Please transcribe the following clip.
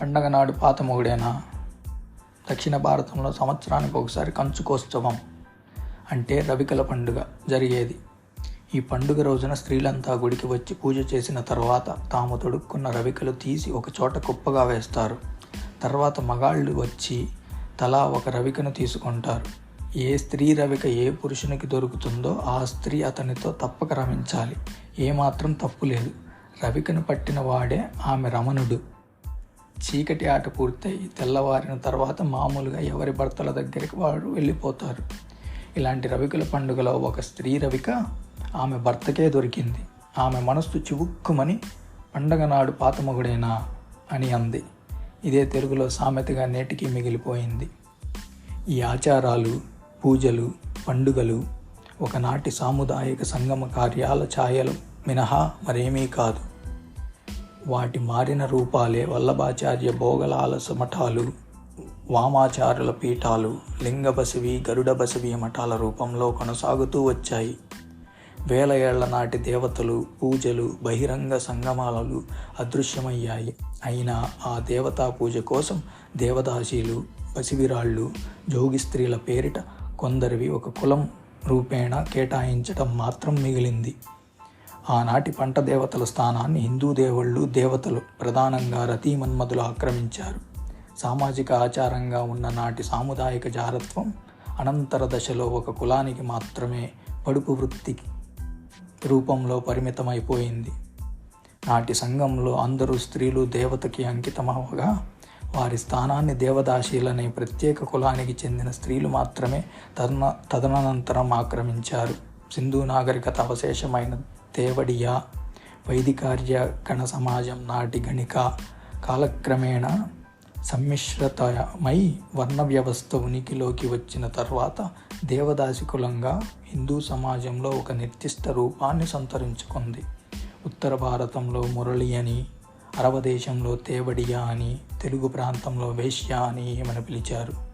పండగ నాడు పాత మొగుడేనా? దక్షిణ భారతంలో సంవత్సరానికి ఒకసారి కంచుకోత్సవం అంటే రవికల పండుగ జరిగేది. ఈ పండుగ రోజున స్త్రీలంతా గుడికి వచ్చి పూజ చేసిన తర్వాత తాము తొడుక్కున్న రవికలు తీసి ఒక చోట కుప్పగా వేస్తారు. తర్వాత మగాళ్ళు వచ్చి తలా ఒక రవికను తీసుకుంటారు. ఏ స్త్రీ రవిక ఏ పురుషునికి దొరుకుతుందో ఆ స్త్రీ అతనితో తప్పక రమించాలి. ఏమాత్రం తప్పు లేదు. రవికను పట్టిన వాడే ఆమె రమణుడు. చీకటి ఆట పూర్తయి తెల్లవారిన తర్వాత మామూలుగా ఎవరి భర్తల దగ్గరికి వారు వెళ్ళిపోతారు. ఇలాంటి రవికుల పండుగలో ఒక స్త్రీ రవిక ఆమె భర్తకే దొరికింది. ఆమె మనస్సు చివుక్కుమని పండగ నాడు పాతమొగుడేనా అని అంది. ఇదే తెలుగులో సామెతగా నేటికి మిగిలిపోయింది. ఈ ఆచారాలు పూజలు పండుగలు ఒకనాటి సాముదాయిక సంగమ కార్యాల ఛాయలు మినహా మరేమీ కాదు. వాటి మారిన రూపాలే వల్లభాచార్య భోగలాల మఠాలు వామాచారుల పీఠాలు లింగబసవి గరుడ బసవి మఠాల రూపంలో కొనసాగుతూ వచ్చాయి. వేల ఏళ్ళ నాటి దేవతలు పూజలు బహిరంగ సంగమాలలు అదృశ్యమయ్యాయి. అయినా ఆ దేవతా పూజ కోసం దేవదాసీలు పసివిరాళ్ళు జోగి స్త్రీల పేరిట కొందరివి ఒక కులం రూపేణ కేటాయించటం మాత్రం మిగిలింది. ఆనాటి పంట దేవతల స్థానాన్ని హిందూ దేవుళ్ళు దేవతలు ప్రధానంగా రతీమన్మధులు ఆక్రమించారు. సామాజిక ఆచారంగా ఉన్న నాటి సాముదాయిక జారత్వం అనంతర దశలో ఒక కులానికి మాత్రమే పడుపు వృత్తి రూపంలో పరిమితమైపోయింది. నాటి సంఘంలో అందరూ స్త్రీలు దేవతకి అంకితమవగా వారి స్థానాన్ని దేవదాసీలనే ప్రత్యేక కులానికి చెందిన స్త్రీలు మాత్రమే తదన తదనంతరం ఆక్రమించారు. సింధు నాగరికత అవశేషమైన తేవడియా వైదికార్య గణ సమాజం నాటి గణిక కాలక్రమేణా సమ్మిశ్రతమై వర్ణ వ్యవస్థ ఉనికిలోకి వచ్చిన తర్వాత దేవదాసి కులంగా హిందూ సమాజంలో ఒక నిర్దిష్ట రూపాన్ని సంతరించుకుంది. ఉత్తర భారతంలో మురళి అని అరవ దేశంలో తేవడియా అని తెలుగు ప్రాంతంలో వేశ్య అని ఏమని పిలిచారు.